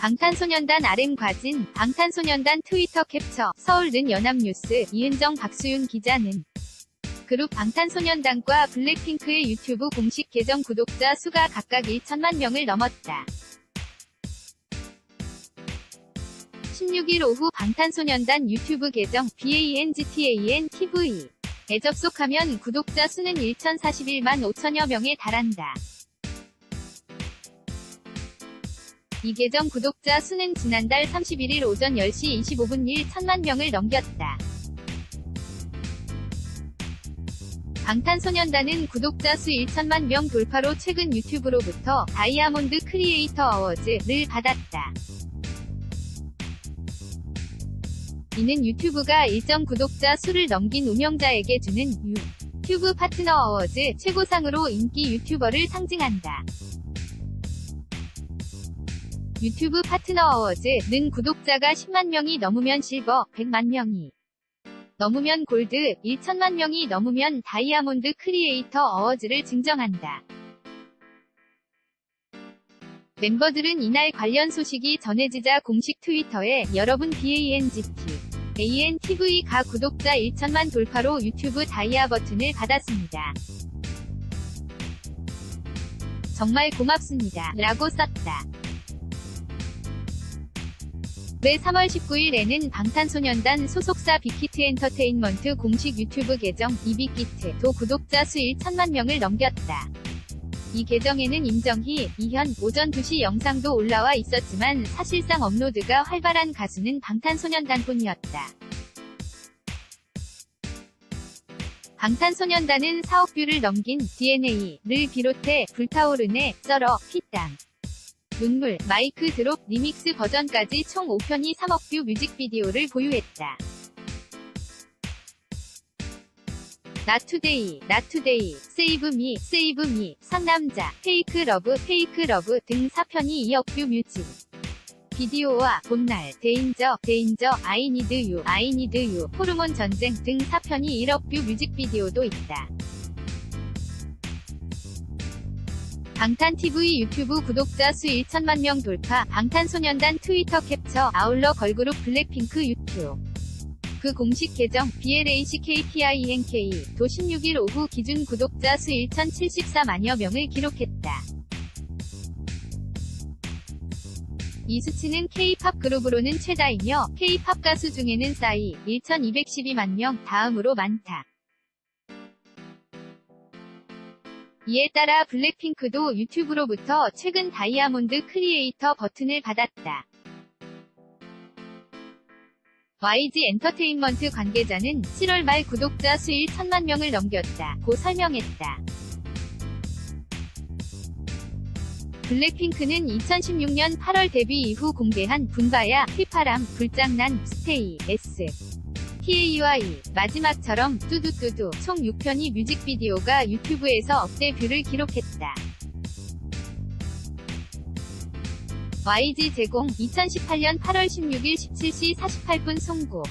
방탄소년단 RM 과진, 방탄소년단 트위터 캡처, 서울는 연합뉴스, 이은정 박수윤 기자는 그룹 방탄소년단과 블랙핑크의 유튜브 공식 계정 구독자 수가 각각 1천만 명을 넘었다. 16일 오후 방탄소년단 유튜브 계정 BANGTAN TV 에 접속하면 구독자 수는 1,041만 5천여 명에 달한다. 이 계정 구독자 수는 지난달 31일 오전 10시 25분 1천만 명을 넘겼다. 방탄소년단은 구독자 수 1천만 명 돌파로 최근 유튜브로부터 다이아몬드 크리에이터 어워즈를 받았다. 이는 유튜브가 일정 구독자 수를 넘긴 운영자에게 주는 유튜브 파트너 어워즈 최고상으로 인기 유튜버를 상징한다. 유튜브 파트너 어워즈는 구독자가 10만 명이 넘으면 실버, 100만 명이 넘으면 골드, 1천만 명이 넘으면 다이아몬드 크리에이터 어워즈를 증정한다. 멤버들은 이날 관련 소식이 전해지자 공식 트위터에 여러분 BANGT ANTV가 구독자 1천만 돌파로 유튜브 다이아 버튼을 받았습니다. 정말 고맙습니다. 라고 썼다. 매 3월 19일에는 방탄소년단 소속사 빅히트 엔터테인먼트 공식 유튜브 계정 이빅히트도 구독자 수 1천만 명을 넘겼다. 이 계정에는 임정희, 이현, 오전 2시 영상도 올라와 있었지만 사실상 업로드가 활발한 가수는 방탄소년단뿐이었다. 방탄소년단은 4억 뷰를 넘긴 DNA를 비롯해 불타오르네, 썰어, 피땅, 눈물, 마이크 드롭, 리믹스 버전까지 총 5편이 3억 뷰 뮤직비디오를 보유했다. 나투데이, 나투데이, 세이브미, 세이브미, 상남자, 페이크 러브, 페이크 러브 등 4편이 2억 뷰 뮤직. 비디오와 봄날, 데인저, 데인저, 아이니드 유, 아이니드 유, 호르몬 전쟁 등 4편이 1억 뷰 뮤직비디오도 있다. 방탄TV 유튜브 구독자 수 1천만 명 돌파, 방탄소년단 트위터 캡처, 아울러 걸그룹 블랙핑크 유튜브. 그 공식 계정 BLACKPINK 도 16일 오후 기준 구독자 수 1,074만여 명을 기록했다. 이 수치는 K-팝 그룹으로는 최다이며 K-팝 가수 중에는 싸이 1,212만 명 다음으로 많다. 이에 따라 블랙핑크도 유튜브로부터 최근 다이아몬드 크리에이터 버튼을 받았다. YG 엔터테인먼트 관계자는 7월 말 구독자 수 1천만 명을 넘겼다. 고 설명했다. 블랙핑크는 2016년 8월 데뷔 이후 공개한 분바야, 휘파람, 불장난, 스테이, S. TAY, 마지막처럼 뚜두뚜두 총 6편이 뮤직비디오가 유튜브에서 억대 뷰를 기록했다. YG 제공 2018년 8월 16일 17시 48분 송고